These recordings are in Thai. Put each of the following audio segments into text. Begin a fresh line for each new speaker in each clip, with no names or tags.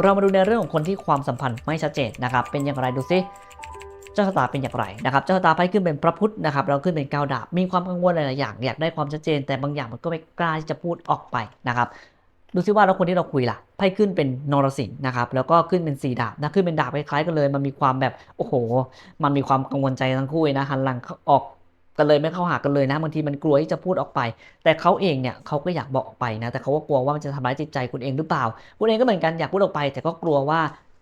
เรามาดูในเรื่องของคนที่ความสัมพันธ์ไม่ชัดเจนนะครับ เป็นอย่างไรดูซิเจ้าชะตาเป็นอย่างไรนะครับเจ้าชะตาไพ่ขึ้นเป็นพระพุทธนะครับ เราขึ้นเป็นก้าวดาบ มีความกังวลหลายๆอย่างอยากได้ความชัดเจน แต่บางอย่างมันก็ไม่กล้าที่จะพูดออกไปนะครับ ดูซิว่าแล้วคนที่เราคุยล่ะ ไพ่ขึ้นเป็นนรสิงห์นะครับ แล้วก็ขึ้นเป็นสีดาบนะ ขึ้นเป็นดาบคล้ายๆกันเลย มันมีความแบบ โอ้โห มันมีความกังวลใจทั้งคู่นะ หันหลังออก กันเลยไม่เข้าหากันเลยนะบางทีมันกลัวที่จะพูดออกไป แต่เขาเองเนี่ยเขาก็อยากบอกออกไปนะแต่เขาก็กลัวว่ามันจะทำร้ายจิตใจคุณเองหรือเปล่า คุณเองก็เหมือนกันอยากพูดออกไป แต่ก็กลัวว่า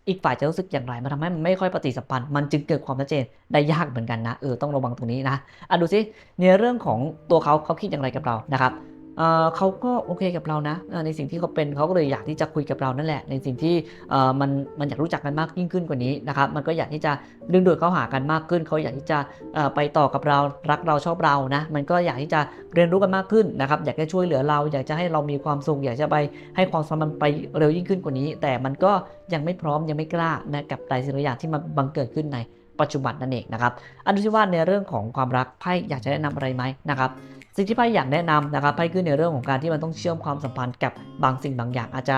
อีกฝ่ายจะรู้สึกอย่างไรมันทำให้มันไม่ค่อยปฏิสัมพันธ์มันจึงเกิดความชัดเจนได้ยากเหมือนกันนะเออต้องระวังตรงนี้นะอะดูซิในเรื่องของตัวเขาเขาคิดอย่างไรกับเรานะครับ เขาก็โอเคกับเรานะในสิ่งที่เขาเป็นเขาก็เลยอยากที่จะคุยกับเรานั่นแหละ ในสิ่งที่มันมันอยากรู้จักกันมากยิ่งขึ้นกว่านี้นะครับมันก็อยากที่จะดึงดูดเข้าหากันมากขึ้น เขาอยากที่จะไปต่อกับเรารักเราชอบเรานะมันก็อยากที่จะเรียนรู้กันมากขึ้นนะครับอยากจะช่วยเหลือเรา อยากจะให้เรามีความสุขอยากจะไปให้ความสัมพันธ์ไปเร็วยิ่งขึ้นกว่านี้ แต่มันก็ยังไม่พร้อมยังไม่กล้านะกับหลายสิ่งหลายอย่างที่มันบังเกิดขึ้นใน ปัจจุบันนั่นเองนะครับอันดูที่ว่าในเรื่องของความรักไพ่อยากจะแนะนำอะไรไหมนะครับสิ่งที่ไพ่อยากแนะนำนะครับไพ่คือในเรื่องของการที่มันต้องเชื่อมความสัมพันธ์กับบางสิ่งบางอย่างอาจจะ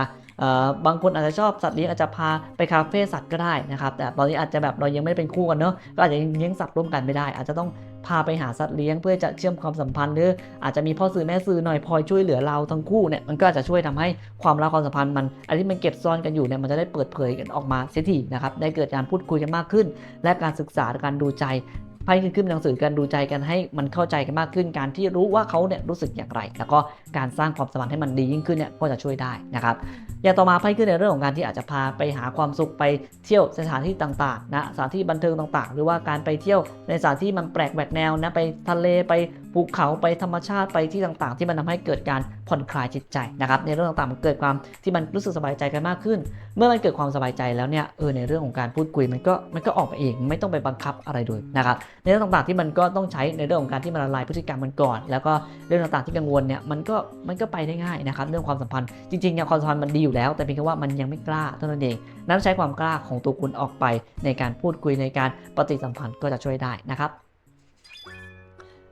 บางคนอาจจะชอบสัตว์เลี้ยงอาจจะพาไปคาเฟ่สัตว์ก็ได้นะครับแต่ตอนนี้อาจจะแบบเรายังไม่เป็นคู่กันเนอะก็อาจจะเลี้ยงสัตว์ร่วมกันไม่ได้ อาจจะต้อง พาไปหาสัตว์เลี้ยงเพื่อจะเชื่อมความสัมพันธ์หรืออาจจะมีพ่อสื่อแม่สื่อหน่อยพลอยช่วยเหลือเราทั้งคู่เนี่ยมันก็อาจจะช่วยทำให้ความรักความสัมพันธ์มันอันที่มันเก็บซ่อนกันอยู่เนี่ยมันจะได้เปิดเผยกันออกมาเสียทีนะครับได้เกิดการพูดคุยกันมากขึ้น และการศึกษาการดูใจไพ่ขึ้นขึ้นหนังสือการดูใจกันให้มันเข้าใจกันมากขึ้น การที่รู้ว่าเขาเนี่ยรู้สึกอย่างไร แล้วก็การสร้างความสัมพันธ์ให้มันดียิ่งขึ้นเนี่ยก็จะช่วยได้นะครับ อย่างต่อมาไพ่ขึ้นในเรื่องของการที่อาจจะพาไปหาความสุขไปเที่ยวสถานที่ต่างๆนะสถานที่บันเทิงต่างๆ หรือว่าการไปเที่ยวในสถานที่มันแปลกแหวกแนวนะไปทะเลไปภูเขาไปธรรมชาติไปที่ต่างๆ ที่มันทำให้เกิดการผ่อนคลายจิตใจนะครับในเรื่องต่างๆมันเกิดความที่มันรู้สึกสบายใจกันมากขึ้น เมื่อมันเกิดความสบายใจแล้วเนี่ยเออในเรื่องของการพูดคุยมันก็มันก็ออกมาเองไม่ต้องไปบังคับอะไรเลยนะครับในเรื่องต่างๆที่มันก็ต้องใช้ในเรื่องของการที่มันละลายพฤติกรรมมันก่อน แล้วก็เรื่องต่างๆที่กังวลเนี่ยมันก็มันก็ไปได้ง่ายนะครับเรื่องความสัมพันธ์จริงๆเนี่ยความสัมพันธ์มันดีอยู่แล้ว แต่เพียงแค่ว่ามันยังไม่กล้าเท่านั้นเอง นั้นใช้ความกล้าของตัวคุณออกไปในการพูดคุยในการปฏิสัมพันธ์ก็จะช่วยได้นะครับ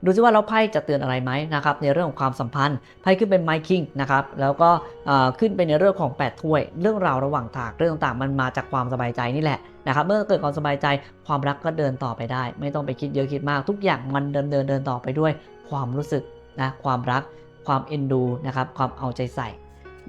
ดูซิว่าเราไพ่จะเตือนอะไรไหมนะครับในเรื่องของความสัมพันธ์ไพ่ขึ้นเป็นไมคิงนะครับแล้วก็ขึ้นเป็นในเรื่องของ8ถ้วย เรื่องราวระหว่างทางเรื่องต่างๆ มันมาจากความสบายใจนี่แหละนะครับเมื่อเกิดความสบายใจความรักก็เดินต่อไปได้ ไม่ต้องไปคิดเยอะคิดมาก ทุกอย่างมันเดินเดินเดินต่อไปด้วยความรู้สึกนะความรัก ความเอ็นดูนะครับความเอาใจใส่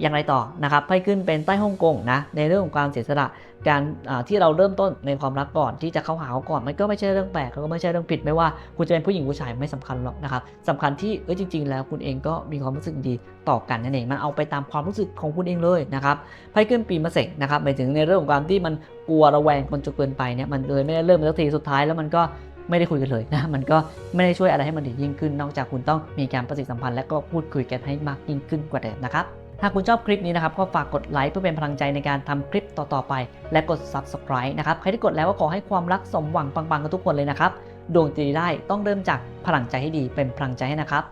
อย่างไรต่อนะครับไพ่ขึ้นเป็นใต้ฮ่องกงนะในเรื่องของการเสียสละการที่เราเริ่มต้นในความรักก่อนที่จะเข้าหาเขาก่อนมันก็ไม่ใช่เรื่องแปลกแล้วก็ไม่ใช่เรื่องผิดไม่ว่าคุณจะเป็นผู้หญิงผู้ชายไม่สำคัญหรอกนะครับสำคัญที่เอ้ยจริง ๆ แล้วคุณเองก็มีความรู้สึกดีต่อกันนั่นเองมันเอาไปตามความรู้สึกของคุณเองเลยนะครับไพ่ขึ้นปีมะเสงนะครับหมายถึงในเรื่องของการที่มันกลัวระแวงคนจนเกินไปเนี่ยมันเลยไม่ได้เริ่มสักทีสุดท้ายแล้วมันก็ไม่ได้คุยกันเลยนะมันก็ไม่ได้ช่วยอะไรให้มันดียิ่งขึ้น นอกจากคุณต้องมีการปฏิสัมพันธ์และก็พูดคุยกันให้มากยิ่งขึ้นกว่าเดิมนะครับ หากคุณชอบคลิปนี้นะครับก็ฝากกดไลค์เพื่อเป็นพลังใจในการทำคลิปต่อๆไป และกด Subscribe นะครับใครที่กดแล้วก็ขอให้ความรักสมหวังปังๆกับทุกคนเลยนะครับดวงจะดีได้ต้องเริ่มจากพลังใจให้ดีเป็นพลังใจให้นะครับ